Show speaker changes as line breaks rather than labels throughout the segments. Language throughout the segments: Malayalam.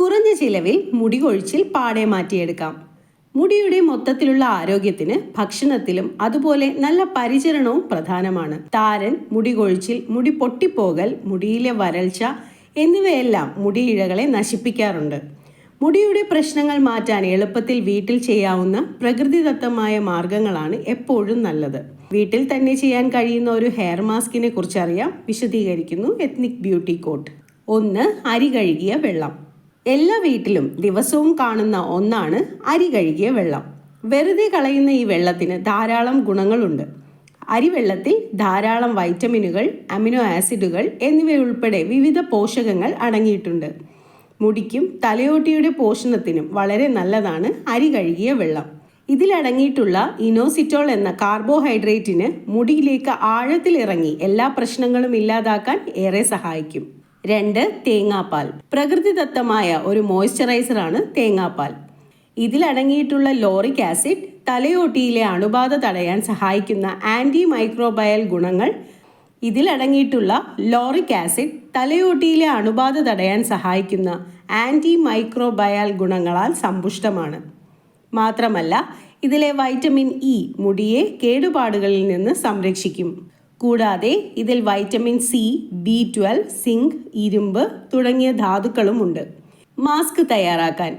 കുറഞ്ഞ ചിലവിൽ മുടി കൊഴിച്ചിൽ പാടെ മാറ്റിയെടുക്കാം. മുടിയുടെ മൊത്തത്തിലുള്ള ആരോഗ്യത്തിന് ഭക്ഷണത്തിലും അതുപോലെ നല്ല പരിചരണവും പ്രധാനമാണ്. താരൻ മുടി കൊഴിച്ചിൽ മുടി പൊട്ടിപ്പോകൽ മുടിയിലെ വരൾച്ച എന്നിവയെല്ലാം മുടിയിഴകളെ നശിപ്പിക്കാറുണ്ട്. മുടിയുടെ പ്രശ്നങ്ങൾ മാറ്റാൻ എളുപ്പത്തിൽ വീട്ടിൽ ചെയ്യാവുന്ന പ്രകൃതിദത്തമായ മാർഗങ്ങളാണ് എപ്പോഴും നല്ലത്. വീട്ടിൽ തന്നെ ചെയ്യാൻ കഴിയുന്ന ഒരു ഹെയർ മാസ്കിനെ കുറിച്ചറിയാം വിശദീകരിക്കുന്നു എത്നിക് ബ്യൂട്ടി കോട്ട് ഒന്ന് അരി കഴുകിയ വെള്ളം. എല്ലാ വീട്ടിലും ദിവസവും കാണുന്ന ഒന്നാണ് അരി കഴുകിയ വെള്ളം. വെറുതെ കളയുന്ന ഈ വെള്ളത്തിന് ധാരാളം ഗുണങ്ങളുണ്ട്. അരിവെള്ളത്തിൽ ധാരാളം വൈറ്റമിനുകൾ അമിനോ ആസിഡുകൾ എന്നിവയുൾപ്പെടെ വിവിധ പോഷകങ്ങൾ അടങ്ങിയിട്ടുണ്ട്. മുടിക്കും തലയോട്ടിയുടെ പോഷണത്തിനും വളരെ നല്ലതാണ് അരി കഴുകിയ വെള്ളം. ഇതിലടങ്ങിയിട്ടുള്ള ഇനോസിറ്റോൾ എന്ന കാർബോഹൈഡ്രേറ്റിന് മുടിയിലേക്ക് ആഴത്തിലിറങ്ങി എല്ലാ പ്രശ്നങ്ങളും ഇല്ലാതാക്കാൻ ഏറെ സഹായിക്കും. രണ്ട് തേങ്ങാപ്പാൽ. പ്രകൃതിദത്തമായ ഒരു മോയ്സ്ചറൈസറാണ് തേങ്ങാപ്പാൽ. ഇതിലടങ്ങിയിട്ടുള്ള ലോറിക് ആസിഡ് തലയോട്ടിയിലെ അണുബാധ തടയാൻ സഹായിക്കുന്ന ആന്റി മൈക്രോബയൽ ഗുണങ്ങൾ ഇതിലടങ്ങിയിട്ടുള്ള ലോറിക് ആസിഡ് തലയോട്ടിയിലെ അണുബാധ തടയാൻ സഹായിക്കുന്ന ആന്റി മൈക്രോബയൽ ഗുണങ്ങളാൽ സമ്പുഷ്ടമാണ്. മാത്രമല്ല ഇതിലെ വൈറ്റമിൻ ഇ മുടിയെ കേടുപാടുകളിൽ നിന്ന് സംരക്ഷിക്കും. കൂടാതെ ഇതിൽ vitamin C B twelve zinc ഇരുമ്പ് തുടങ്ങിയ ധാതുക്കളുമുണ്ട് മാസ്ക് തയ്യാറാക്കാൻ.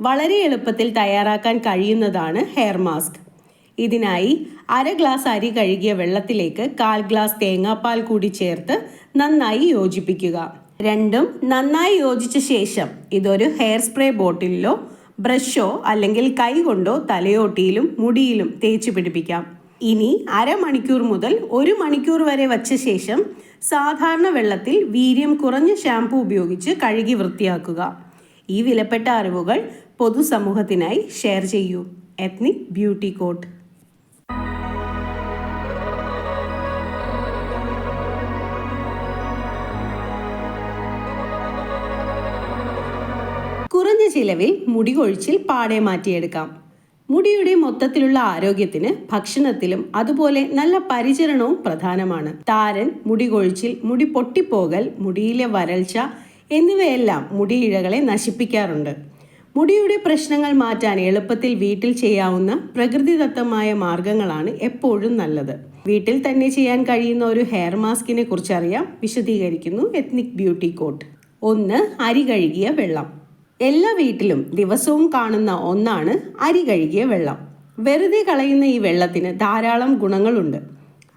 വളരെ എളുപ്പത്തിൽ തയ്യാറാക്കാൻ കഴിയുന്നതാണ് ഹെയർ മാസ്ക് ഇതിനായി അര ഗ്ലാസ് അരി കഴുകിയ വെള്ളത്തിലേക്ക് കാൽ ഗ്ലാസ് തേങ്ങാപ്പാൽ കൂടി ചേർത്ത് നന്നായി യോജിപ്പിക്കുക. രണ്ടും നന്നായി യോജിച്ച ശേഷം ഇതൊരു ഹെയർ സ്പ്രേ ബോട്ടിലിലോ ബ്രഷോ അല്ലെങ്കിൽ കൈ കൊണ്ടോ തലയോട്ടിയിലും മുടിയിലും തേച്ച് പിടിപ്പിക്കാം. ഇനി അരമണിക്കൂർ മുതൽ ഒരു മണിക്കൂർ വരെ വച്ച ശേഷം സാധാരണ വെള്ളത്തിൽ വീര്യം കുറഞ്ഞ ഷാംപൂ ഉപയോഗിച്ച് കഴുകി വൃത്തിയാക്കുക. ഈ വിലപ്പെട്ട അറിവുകൾ പൊതുസമൂഹത്തിനായി ഷെയർ ചെയ്യൂ. Ethnic beauty coat. കുറഞ്ഞ ചിലവിൽ മുടി പാടെ മാറ്റിയെടുക്കാം. മുടിയുടെ മൊത്തത്തിലുള്ള ആരോഗ്യത്തിന് ഭക്ഷണത്തിലും അതുപോലെ നല്ല പരിചരണവും പ്രധാനമാണ്. താരൻ മുടി കൊഴിച്ചിൽ മുടി പൊട്ടിപ്പോകൽ മുടിയിലെ വരൾച്ച എന്നിവയെല്ലാം മുടിയിഴകളെ നശിപ്പിക്കാറുണ്ട്. മുടിയുടെ പ്രശ്നങ്ങൾ മാറ്റാൻ എളുപ്പത്തിൽ വീട്ടിൽ ചെയ്യാവുന്ന പ്രകൃതിദത്തമായ മാർഗങ്ങളാണ് എപ്പോഴും നല്ലത്. വീട്ടിൽ തന്നെ ചെയ്യാൻ കഴിയുന്ന ഒരു ഹെയർ മാസ്കിനെ കുറിച്ചറിയാം വിശദീകരിക്കുന്നു എത്നിക് ബ്യൂട്ടി കോട്ട്. ഒന്ന് അരി കഴുകിയ വെള്ളം. എല്ലാ വീട്ടിലും ദിവസവും കാണുന്ന ഒന്നാണ് അരി കഴുകിയ വെള്ളം. വെറുതെ കളയുന്ന ഈ വെള്ളത്തിന് ധാരാളം ഗുണങ്ങളുണ്ട്.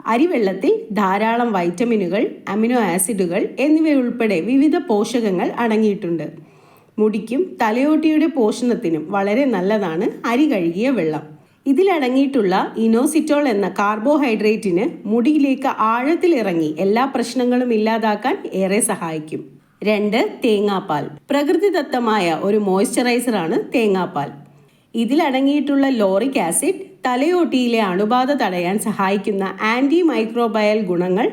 അരിവെള്ളത്തിൽ ധാരാളം വൈറ്റമിനുകൾ അമിനോ ആസിഡുകൾ എന്നിവയുൾപ്പെടെ വിവിധ പോഷകങ്ങൾ അടങ്ങിയിട്ടുണ്ട്. മുടിക്കും തലയോട്ടിയുടെ പോഷണത്തിനും വളരെ നല്ലതാണ് അരി കഴുകിയ വെള്ളം. ഇതിലടങ്ങിയിട്ടുള്ള ഇനോസിറ്റോൾ എന്ന കാർബോഹൈഡ്രേറ്റിന് മുടിയിലേക്ക് ആഴത്തിലിറങ്ങി എല്ലാ പ്രശ്നങ്ങളും ഇല്ലാതാക്കാൻ ഏറെ സഹായിക്കും. രണ്ട് തേങ്ങാപ്പാൽ. പ്രകൃതിദത്തമായ ഒരു മോയ്സ്ചറൈസറാണ് തേങ്ങാപ്പാൽ. ഇതിലടങ്ങിയിട്ടുള്ള ലോറിക് ആസിഡ് തലയോട്ടിയിലെ അണുബാധ തടയാൻ സഹായിക്കുന്ന ആന്റി മൈക്രോബയൽ ഗുണങ്ങൾ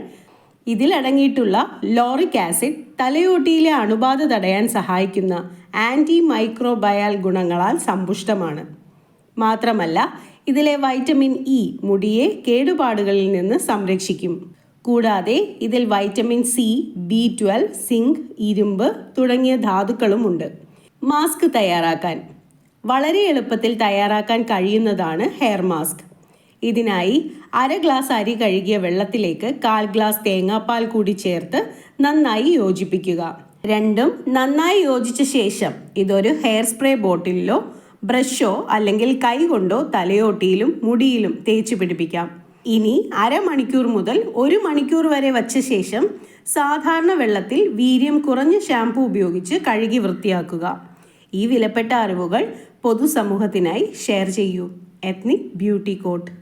ഇതിലടങ്ങിയിട്ടുള്ള ലോറിക് ആസിഡ് തലയോട്ടിയിലെ അണുബാധ തടയാൻ സഹായിക്കുന്ന ആന്റി മൈക്രോബയൽ ഗുണങ്ങളാൽ സമ്പുഷ്ടമാണ്. മാത്രമല്ല ഇതിലെ വൈറ്റമിൻ ഇ മുടിയെ കേടുപാടുകളിൽ നിന്ന് സംരക്ഷിക്കും. കൂടാതെ ഇതിൽ vitamin C B twelve zinc ഇരുമ്പ് തുടങ്ങിയ ധാതുക്കളുമുണ്ട്. മാസ്ക് തയ്യാറാക്കാൻ. വളരെ എളുപ്പത്തിൽ തയ്യാറാക്കാൻ കഴിയുന്നതാണ് ഹെയർ മാസ്ക് ഇതിനായി അര ഗ്ലാസ് അരി കഴുകിയ വെള്ളത്തിലേക്ക് കാൽ ഗ്ലാസ് തേങ്ങാപ്പാൽ കൂടി ചേർത്ത് നന്നായി യോജിപ്പിക്കുക. രണ്ടും നന്നായി യോജിച്ച ശേഷം ഇതൊരു ഹെയർ സ്പ്രേ ബോട്ടിലിലോ ബ്രഷോ അല്ലെങ്കിൽ കൈ കൊണ്ടോ തലയോട്ടിയിലും മുടിയിലും തേച്ച് പിടിപ്പിക്കാം. ഇനി അരമണിക്കൂർ മുതൽ ഒരു മണിക്കൂർ വരെ വച്ച ശേഷം സാധാരണ വെള്ളത്തിൽ വീര്യം കുറഞ്ഞ ഷാംപൂ ഉപയോഗിച്ച് കഴുകി വൃത്തിയാക്കുക. ഈ വിലപ്പെട്ട അറിവുകൾ പൊതുസമൂഹത്തിനായി ഷെയർ ചെയ്യൂ. Ethnic beauty coat.